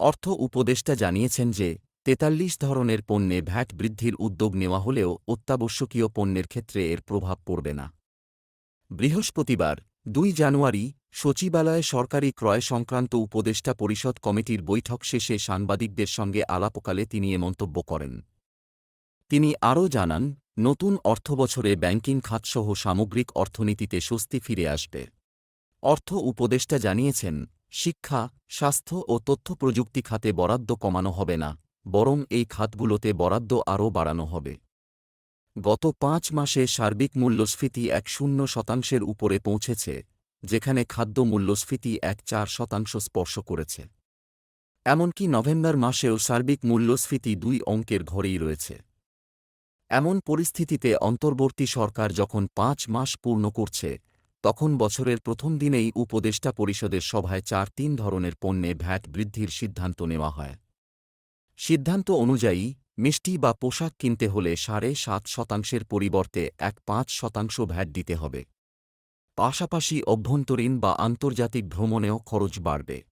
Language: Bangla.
অর্থ উপদেষ্টা জানিয়েছেন যে, তেতাল্লিশ ধরনের পণ্যে ভ্যাট বৃদ্ধির উদ্যোগ নেওয়া হলেও অত্যাবশ্যকীয় পণ্যের ক্ষেত্রে এর প্রভাব পড়বে না। বৃহস্পতিবার, দুই জানুয়ারি, সচিবালয়ে সরকারি ক্রয় সংক্রান্ত উপদেষ্টা পরিষদ কমিটির বৈঠক শেষে সাংবাদিকদের সঙ্গে আলাপকালে তিনি এ মন্তব্য করেন। তিনি আরও জানান, নতুন অর্থবছরে ব্যাংকিং খাতসহ সামগ্রিক অর্থনীতিতে স্বস্তি ফিরে আসবে। অর্থ উপদেষ্টা জানিয়েছেন শিক্ষা, স্বাস্থ্য ও তথ্য প্রযুক্তি খাতে বরাদ্দ কমানো হবে না, বরং এই খাতগুলোতে বরাদ্দ আরও বাড়ানো হবে। গত পাঁচ মাসে সার্বিক মূল্যস্ফীতি এক শূন্য শতাংশের উপরে পৌঁছেছে, যেখানে খাদ্য মূল্যস্ফীতি এক চার শতাংশ স্পর্শ করেছে। এমনকি নভেম্বর মাসেও সার্বিক মূল্যস্ফীতি দুই অঙ্কের ঘরেই রয়েছে। এমন পরিস্থিতিতে অন্তর্বর্তী সরকার যখন পাঁচ মাস পূর্ণ করছে তখন বছরের প্রথম দিনেই উপদেষ্টা পরিষদের সভায় চার তিন ধরনের পণ্যে ভ্যাট বৃদ্ধির সিদ্ধান্ত নেওয়া হয়। সিদ্ধান্ত অনুযায়ী, মিষ্টি বা পোশাক কিনতে হলে সাড়ে সাত শতাংশের পরিবর্তে এক পাঁচ শতাংশ ভ্যাট দিতে হবে। পাশাপাশি অভ্যন্তরীণ বা আন্তর্জাতিক ভ্রমণেও খরচ বাড়বে।